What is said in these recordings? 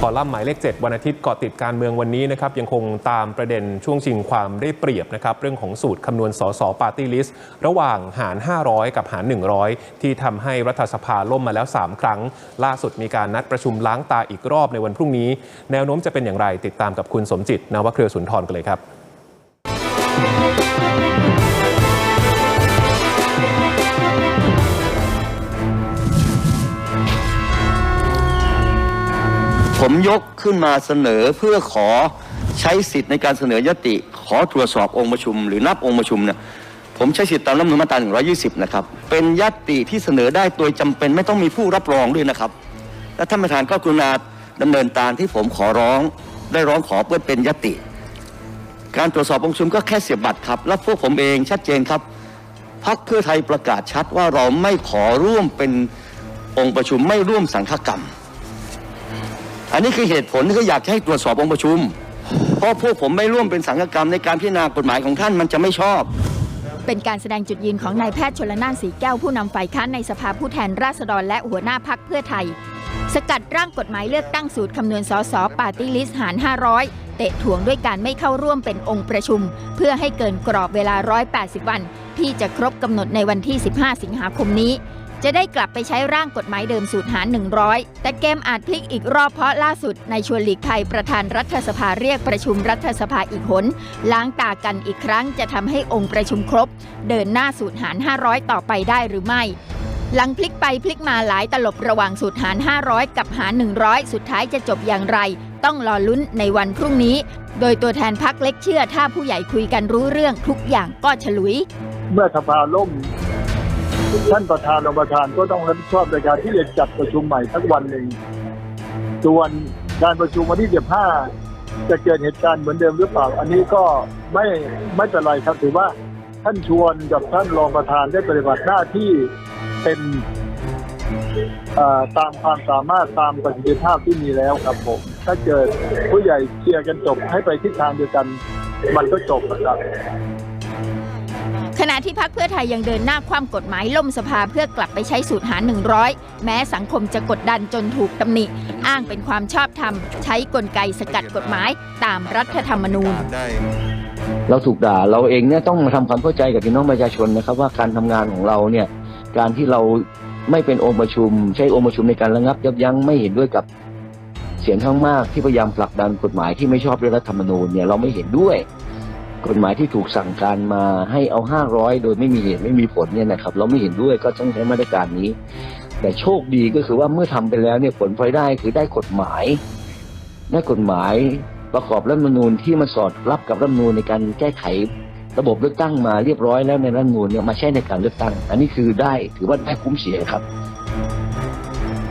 คอลัมน์หมายเลข 7 วันอาทิตย์เกาะติดการเมืองวันนี้นะครับยังคงตามประเด็นช่วงชิงความได้เปรียบนะครับเรื่องของสูตรคำนวณสสปาร์ตี้ลิสต์ระหว่างหาร 500 กับหาร 100 ที่ทำให้รัฐสภาล่มมาแล้ว 3 ครั้ง ล่าสุดมีการนัดประชุมล้างตาอีกรอบในวันพรุ่งนี้ แนวโน้มจะเป็นอย่างไรติดตามกับคุณสมจิตนวเครือสุนทรกันเลยครับ ผมยกขึ้นมาเสนอเพื่อขอใช้สิทธิ์ในการเสนอยติ ขอตรวจสอบองค์ประชุม หรือนับองค์ประชุมเนี่ยผมใช้สิทธิ์ตามรัฐธรรมนูญมาตรา120 นะครับ เป็นยติที่เสนอได้โดยจำเป็นไม่ต้องมีผู้รับรองด้วยนะครับ และท่านประธานก็กรุณาดำเนินตามที่ผมขอร้องได้ร้องขอเพื่อเป็นยติ การตรวจสอบองค์ประชุมก็แค่เสียบบัตรครับ และพวกผมเองชัดเจนครับพรรคเพื่อไทยประกาศชัดว่าเราไม่ขอร่วมเป็นองค์ประชุมไม่ร่วมสังฆกรรม อันนี้คือเหตุผลที่เขาอยากให้ตรวจสอบองค์ประชุม เพราะพวกผมไม่ร่วมเป็นสังฆกรรมในการพิจารณากฎหมายของท่านมันจะไม่ชอบ เป็นการแสดงจุดยืนของนายแพทย์ชลนานสีแก้วผู้นำฝ่ายค้านในสภาผู้แทนราษฎรและหัวหน้าพักเพื่อไทย สกัดร่างกฎหมายเลือกตั้งสูตรคำนวณสสปาร์ตี้ลิสต์หาร 500 เตะถ่วงด้วยการไม่เข้าร่วมเป็นองค์ประชุม เพื่อให้เกินกรอบเวลา 180 วัน ที่จะครบกำหนดในวันที่ 15 สิงหาคมนี้ จะได้กลับไปใช้ร่างกฎหมายเดิมสูตรหาร 100 แต่เกมอาจพลิกอีกรอบเพราะล่าสุดในชวนหลีกภัยประธานรัฐสภาเรียกประชุมรัฐสภาอีกหน ล้างตากันอีกครั้งจะทำให้องค์ประชุมครบ เดินหน้าสูตรหาร 500 ต่อไปได้หรือไม่ หลังพลิกไปพลิกมาหลายตลบระหว่างสูตรหาร 500 กับหาร 100 สุดท้ายจะจบอย่างไร ต้องรอลุ้นในวันพรุ่งนี้ โดยตัวแทนพักเล็กเชื่อถ้าผู้ใหญ่คุยกันรู้เรื่องทุกอย่างก็ฉลุย เมื่อสภาล่ม ท่านประธานรองประธานก็ต้องรับผิดชอบในการที่จะจัดประชุมใหม่สักวันหนึ่ง ส่วนการประชุมวันที่ 15 จะเกิดเหตุการณ์เหมือนเดิมหรือเปล่า อันนี้ก็ไม่ไม่เป็นไรครับถือว่าท่านชวนกับท่านรองประธานได้ปฏิบัติหน้าที่เป็นตามความสามารถตามประสิทธิภาพที่มีแล้วครับผม ถ้าเกิดผู้ใหญ่เคลียร์กันจบให้ไปทิศทางเดียวกัน มันก็จบนะครับ ขณะที่พักเพื่อไทยยังเดินหน้าคว่ำกฎหมายล่มสภาเพื่อกลับไปใช้สูตรหาร 100 แม้สังคมจะกดดันจนถูกตำหนิ อ้างเป็นความชอบธรรม ใช้กลไกสกัดกฎหมายตามรัฐธรรมนูญเราถูกด่าเราเองเนี่ยต้องมาทำความเข้าใจกับพี่น้องประชาชนนะครับ ว่าการทำงานของเราเนี่ยการที่เราไม่เป็นองค์ประชุม ใช้องค์ประชุมในการระงับยับยั้งไม่เห็นด้วยกับเสียงข้างมากที่พยายามผลักดันกฎหมายที่ไม่ชอบด้วยรัฐธรรมนูญเนี่ยเราไม่เห็นด้วย กฎหมายที่ถูกสั่งการมาให้เอาห้าร้อยโดยไม่มีเหตุไม่มีผลเนี่ยนะครับ เราไม่เห็นด้วยก็ต้องใช้มาตรการนี้ แต่โชคดีก็คือว่าเมื่อทำไปแล้วเนี่ยผลพลอยได้คือได้กฎหมาย ได้กฎหมายประกอบรัฐธรรมนูญที่มันสอดรับกับรัฐธรรมนูญในการแก้ไขระบบเลือกตั้งมาเรียบร้อยแล้วในรัฐธรรมนูญเนี่ยมาใช้ในการเลือกตั้ง อันนี้คือได้ถือว่าได้คุ้มเสียครับ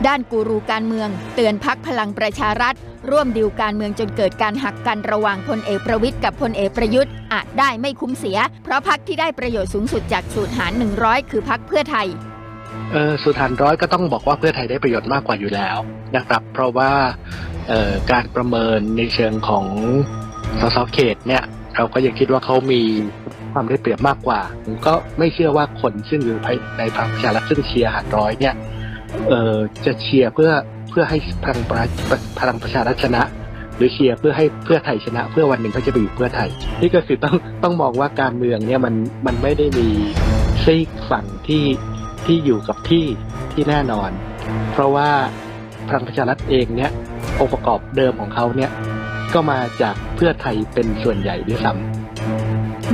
ด้านกูรูการเมือง เตือนพักพลังประชารัฐ ร่วมดิวการเมืองจนเกิดการหักกันระหว่างพลเอกประวิทย์กับพลเอกประยุทธ์อาจได้ไม่คุ้มเสีย เพราะพักที่ได้ประโยชน์สูงสุดจากสูตรหาร 100 คือพักเพื่อไทยเออสุธานร้อยก็ต้องบอกว่าเพื่อไทยได้ประโยชน์มากกว่าอยู่แล้วนะครับ เพราะว่าออการประเมินในเชิงของสสเขตเนี่ยเราก็ยังคิดว่าเขามีความได้เปรียบมากกว่าผมก็ไม่เชื่อว่าคนซึ่งอยู่ในพรรคประชารัฐซึ่งเชียร์หารร้อยเนี่ย เออจะเชียร์เพื่อเพื่อให้พลังประพลังประชารัฐชนะ หรือเชียร์เพื่อให้เพื่อไทยชนะ เพื่อวันหนึ่งเขาจะไปอยู่เพื่อไทย นี่ก็คือต้องต้องมองว่าการเมืองเนี่ยมันมันไม่ได้มีซีกฝั่งที่ที่อยู่กับที่ที่แน่นอน เพราะว่าพลังประชารัฐเองเนี่ยองค์ประกอบเดิมของเขาเนี่ยก็มาจากเพื่อไทยเป็นส่วนใหญ่ด้วยซ้ำ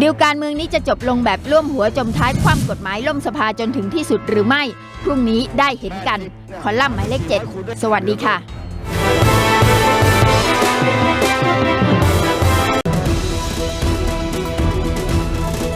ดิวการเมืองนี้จะจบลงแบบร่วมหัวจมท้ายความกฎหมายล่มสภาจนถึงที่สุดหรือไม่ พรุ่งนี้ได้เห็นกัน คอลัมน์หมายเลขเจ็ดสวัสดีค่ะ